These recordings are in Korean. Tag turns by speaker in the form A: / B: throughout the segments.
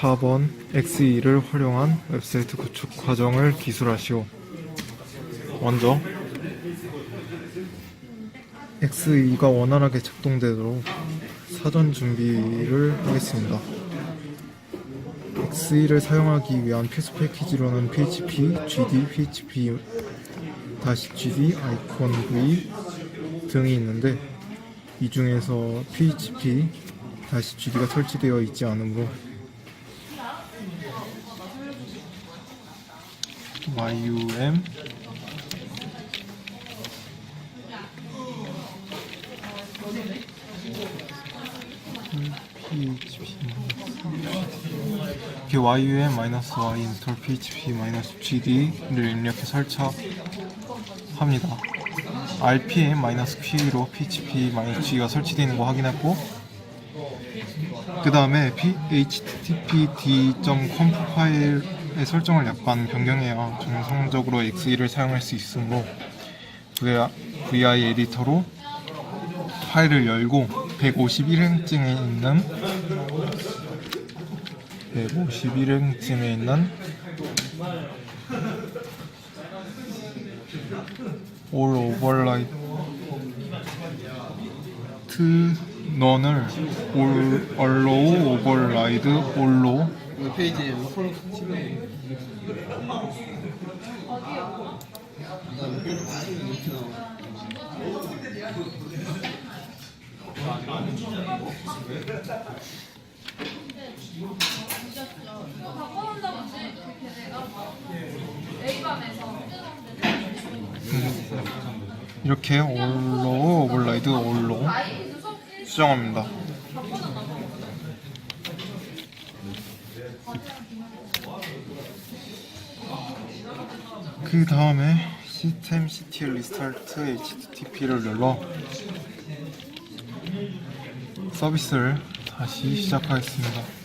A: 4번 XE를 활용한 웹사이트 구축 과정을 기술하시오. 먼저 XE가 원활하게 작동되도록 사전 준비를 하겠습니다. XE를 사용하기 위한 필수 패키지로는 PHP, GD, PHP GD, 아이콘 V 등이 있는데 이 중에서 PHP GD가 설치되어 있지 않으므로 YUM 이렇게 YUM Y 인스톨 PHP GD를 입력해 설치합니다. RPM Q로 PHP G가 설치되어 있는 거 확인했고 그 다음에 httpd.conf 파일의 설정을 약간 변경해야 정상적으로 XE를 사용할 수 있으므로 VI 에디터로 파일을 열고 151행쯤에 있는 151행쯤에 있는 all override 넌을 allow override all로
B: 그 페이지에 치면 이렇게
A: all로 override all로 수정합니다. 그 다음에 시스템 ctl 리스타트 http를 눌러 서비스를 다시 시작하겠습니다.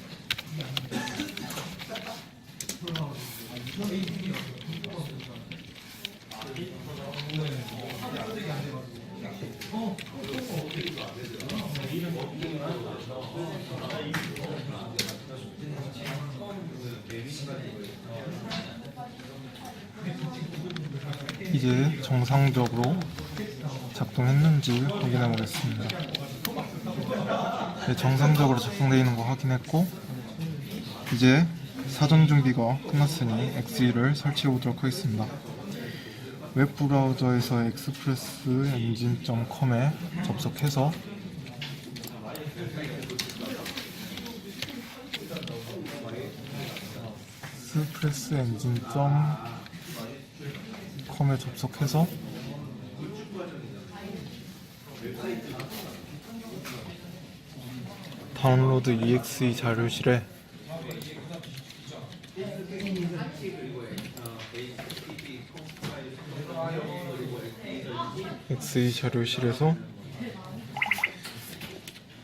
A: 이제 정상적으로 작동했는지 확인해 보겠습니다. 네, 정상적으로 작동되어 있는 거 확인했고 이제 사전 준비가 끝났으니 XE를 설치해 보도록 하겠습니다. 웹 브라우저에서 express engine.com에 접속해서 express engine.com에 접속해서 다운로드 exe 자료실에 exe 자료실에서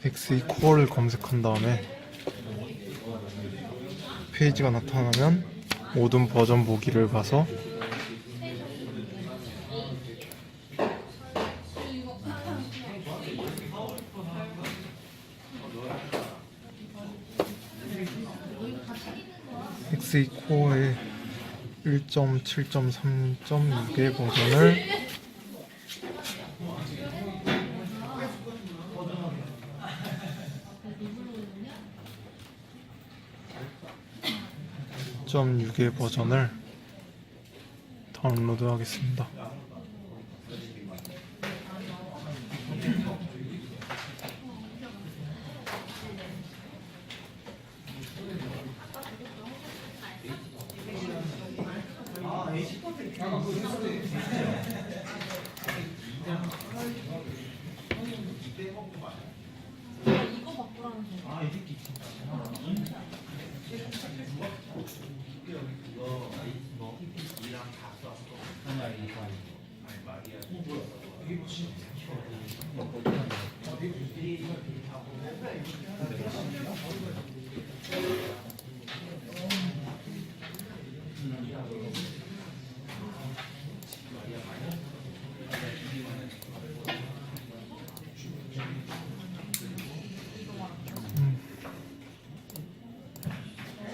A: exe 코어를 검색한 다음에 페이지가 나타나면 모든 버전 보기를 봐서 XE 코어의 1.7.3.6의 버전을 3.6의 버전을 다운로드 하겠습니다.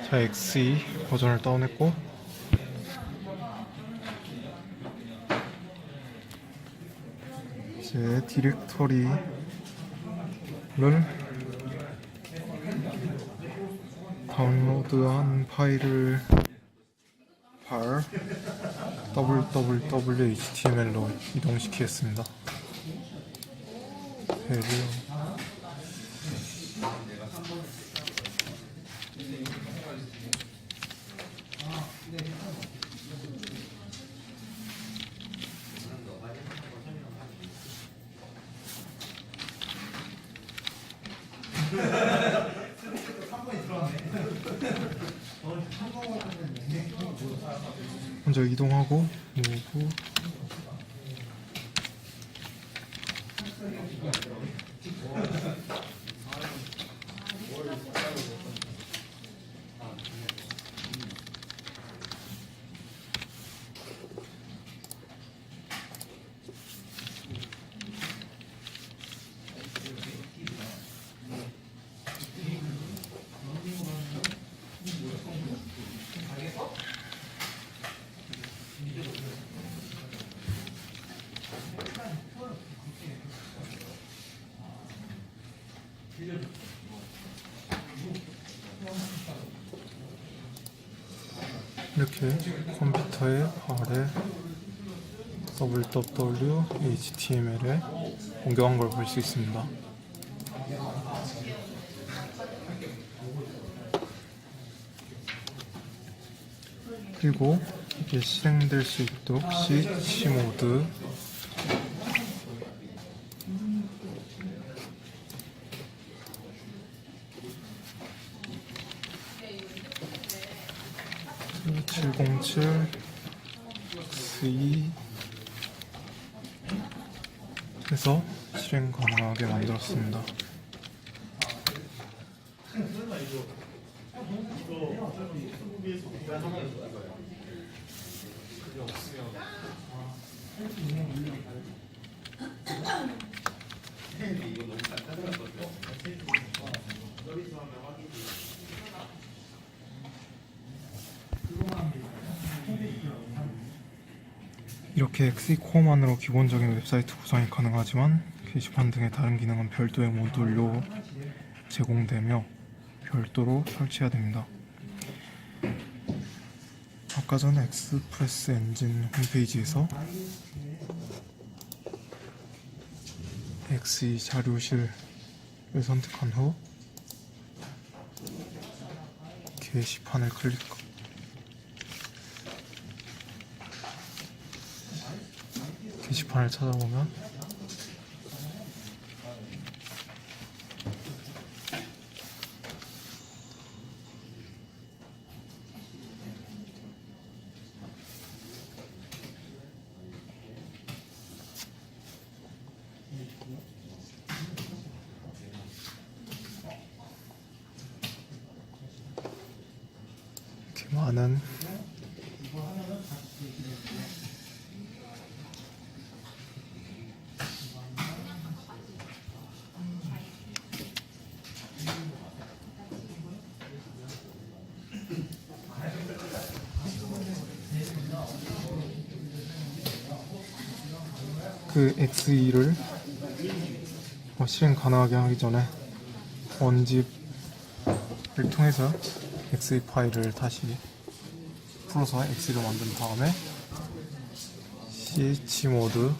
A: 자, XE 버전을 다운했고. 이제 디렉터리를 다운로드한 파일을 발 www.html로 이동시키겠습니다. 배려 먼저 이동하고 무브 이렇게 컴퓨터의 발에 www html에 옮겨간 걸 볼 수 있습니다. 그리고 이게 실행될 수 있도록 C 모드 (707) C 해서 실행 가능하게 만들었습니다. 이렇게 XE 코어만으로 기본적인 웹사이트 구성이 가능하지만 게시판 등의 다른 기능은 별도의 모듈로 제공되며 별도로 설치해야 됩니다. 아까 전에 엑스프레스 엔진 홈페이지에서 XE 자료실을 선택한 후 게시판을 클릭 게시판을 찾아보면. 이렇게 많은 그 XE를 실행 가능하게 하기 전에 원집을 통해서 XE 파일을 다시 풀어서 XE로 만든 다음에 CH 모드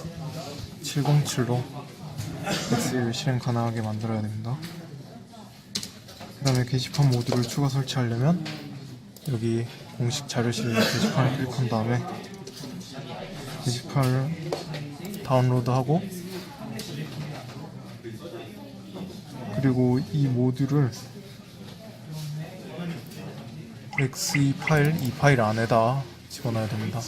A: 707로 XE를 실행 가능하게 만들어야 됩니다. 그 다음에 게시판 모듈을 추가 설치하려면 여기 공식 자료실 게시판을 클릭한 다음에 게시판을 다운로드하고 그리고 이 모듈을 XE 파일, 이 파일 안에다 집어넣어야 됩니다.